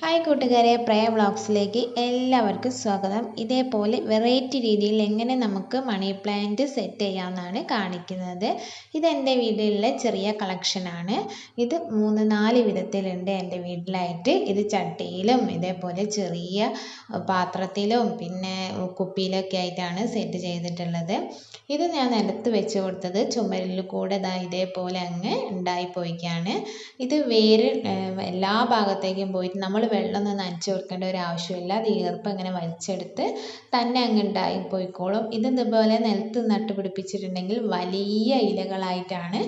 Hi കൂട്ടുകാരെ. പ്രയ വ്ളോഗ്സിലേക്ക് എല്ലാവർക്കും സ്വാഗതം. ഇതേപോലെ വെറൈറ്റി രീതിയിൽ എങ്ങനെ നമുക്ക് മണി പ്ലാന്റ് സെറ്റ് ചെയ്യാമെന്നാണ് കാണിക്കുന്നത്. ഇതെന്റെ വീട്ടിലുള്ള ചെറിയ കളക്ഷനാണ്. ഇത് മൂന്ന് നാല് വിധത്തിലുണ്ട് എന്റെ വീട്ടിലായിട്ട്. ഇത് ചട്ടിയിലും ഇതേപോലെ ചെറിയ പാത്രത്തിലും പിന്നെ കുപ്പിയിലൊക്കെ ആയിട്ടാണ് സെറ്റ് ചെയ്തിട്ടുള്ളത്. ഇത് ഞാൻ നിലത്ത് വെച്ച് കൊടുത്തത് ചുമരിൽ കൂടെ ഇതാ ഇതേപോലെ അങ്ങ് ഉണ്ടായിപ്പോയിക്കാണ് ഇത് വേര് എല്ലാ ഭാഗത്തേക്കും പോയിട്ട് നമ്മൾ വെള്ളമൊന്നും നനച്ച് കൊടുക്കേണ്ട ഒരു ആവശ്യമില്ല. അത് ഈർപ്പം ഇങ്ങനെ വലിച്ചെടുത്ത് തന്നെ അങ്ങ് ഉണ്ടായി പോയിക്കോളും. ഇത് ഇതുപോലെ നിലത്ത് നട്ട് പിടിപ്പിച്ചിട്ടുണ്ടെങ്കിൽ വലിയ ഇലകളായിട്ടാണ്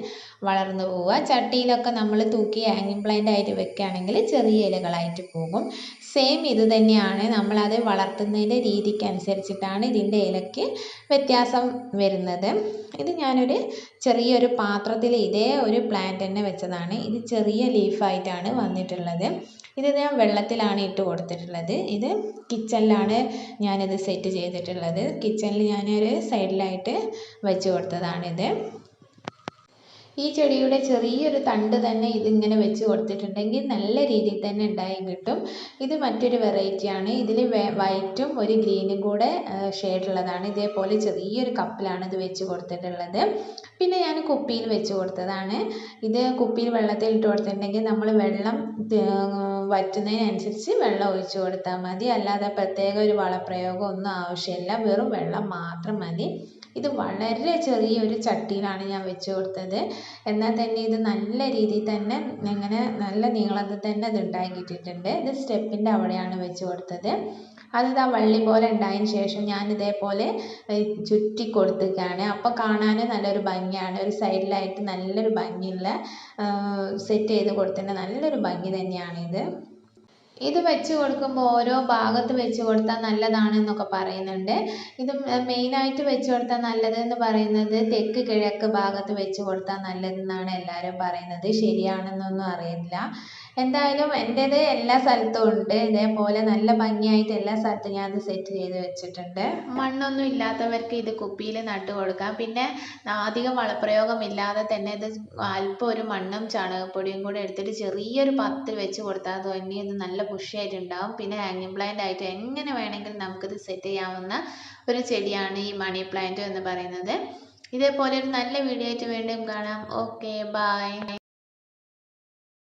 വളർന്നു പോവുക. ചട്ടിയിലൊക്കെ നമ്മൾ തൂക്കി ഹാങ്ങിങ് പ്ലാന്റ് ആയിട്ട് വെക്കുകയാണെങ്കിൽ ചെറിയ ഇലകളായിട്ട് പോകും. സെയിം ഇത് തന്നെയാണ്. നമ്മളത് വളർത്തുന്നതിന്റെ രീതിക്കനുസരിച്ചിട്ടാണ് ഇതിന്റെ ഇലയ്ക്ക് വ്യത്യാസം വരുന്നത്. ഇത് ഞാനൊരു ചെറിയൊരു പാത്രത്തിൽ ഇതേ ഒരു പ്ലാന്റ് തന്നെ വെച്ചതാണ്. ഇത് ചെറിയ ലീഫായിട്ടാണ് വന്നിട്ടുള്ളത്. ഇത് ഞാൻ വെള്ളത്തിലാണ് ഇട്ട് കൊടുത്തിട്ടുള്ളത്. ഇത് കിച്ചണിലാണ് ഞാനിത് സെറ്റ് ചെയ്തിട്ടുള്ളത്. കിച്ചണിൽ ഞാനൊരു സൈഡിലായിട്ട് വെച്ച് കൊടുത്തതാണിത്. ഈ ചെടിയുടെ ചെറിയൊരു തണ്ട് തന്നെ ഇതിങ്ങനെ വെച്ച് കൊടുത്തിട്ടുണ്ടെങ്കിൽ നല്ല രീതിയിൽ തന്നെ ഉണ്ടായി കിട്ടും. ഇത് മറ്റൊരു വെറൈറ്റിയാണ് ഇതിൽ വൈറ്റും ഒരു ഗ്രീനും കൂടെ ഷെയ്ഡുള്ളതാണ് ഇതേപോലെ ചെറിയൊരു കപ്പിലാണ് ഇത് വെച്ച് കൊടുത്തിട്ടുള്ളത്. പിന്നെ ഞാൻ കുപ്പിയിൽ വെച്ച് കൊടുത്തതാണ്. ഇത് കുപ്പിയിൽ വെള്ളത്തിൽ ഇട്ട് കൊടുത്തിട്ടുണ്ടെങ്കിൽ നമ്മൾ വെള്ളം വറ്റുന്നതിനനുസരിച്ച് വെള്ളം ഒഴിച്ച് കൊടുത്താൽ മതി. അല്ലാതെ പ്രത്യേക ഒരു വളപ്രയോഗം ഒന്നും ആവശ്യമില്ല. വെറും വെള്ളം മാത്രം മതി. ഇത് വളരെ ചെറിയൊരു ചട്ടിയിലാണ് ഞാൻ വെച്ച് കൊടുത്തത്. എന്നാൽ തന്നെ ഇത് നല്ല രീതിയിൽ തന്നെ ഇങ്ങനെ നല്ല നീളത്തിൽ തന്നെ ഇത് ഉണ്ടാക്കിയിട്ടുണ്ട്. ഇത് സ്റ്റെപ്പിന്റെ അവിടെയാണ് വെച്ച് കൊടുത്തത്. അതിത് ആ വള്ളി പോലെ ഉണ്ടായതിന് ശേഷം ഞാൻ ഇതേപോലെ ചുറ്റി കൊടുത്തിട്ടാണ് അപ്പോൾ കാണാൻ നല്ലൊരു ഭംഗിയാണ്. ഒരു സൈഡിലായിട്ട് നല്ലൊരു ഭംഗിയുള്ള സെറ്റ് ചെയ്ത് കൊടുത്തിട്ടുണ്ട്. നല്ലൊരു ഭംഗി തന്നെയാണ് ഇത് വെച്ച് കൊടുക്കുമ്പോൾ ഓരോ ഭാഗത്ത് വെച്ച് കൊടുത്താൽ നല്ലതാണെന്നൊക്കെ പറയുന്നുണ്ട്. ഇത് മെയിനായിട്ട് വെച്ച് കൊടുത്താൽ നല്ലത് എന്ന് പറയുന്നത് തെക്ക് കിഴക്ക് ഭാഗത്ത് വെച്ച് കൊടുത്താൽ നല്ലതെന്നാണ് എല്ലാവരും പറയുന്നത്. ശരിയാണെന്നൊന്നും അറിയില്ല. എന്തായാലും എന്റേത് എല്ലാ സ്ഥലത്തും ഉണ്ട്. ഇതേപോലെ നല്ല ഭംഗിയായിട്ട് എല്ലാ സ്ഥലത്തും ഞാൻ അത് സെറ്റ് ചെയ്ത് വെച്ചിട്ടുണ്ട്. മണ്ണൊന്നും ഇല്ലാത്തവർക്ക് ഇത് കുപ്പിയിൽ നട്ട് കൊടുക്കാം. പിന്നെ അധികം വളപ്രയോഗം ഇല്ലാതെ തന്നെ ഇത് അല്പം ഒരു മണ്ണും ചാണകപ്പൊടിയും കൂടെ എടുത്തിട്ട് ചെറിയൊരു പാത്രത്തിൽ വെച്ച് കൊടുത്താൽ തന്നെ ഇത് നല്ല ഉണ്ടാവും പിന്നെ ഹാങ്ങിങ് പ്ലാന്റ് ആയിട്ട് എങ്ങനെ വേണമെങ്കിലും നമുക്കിത് സെറ്റ് ചെയ്യാവുന്ന ഒരു ചെടിയാണ് ഈ മണി പ്ലാന്റ് എന്ന് പറയുന്നത്. ഇതേപോലെ ഒരു നല്ല വീഡിയോ ആയിട്ട് വീണ്ടും കാണാം. Okay bye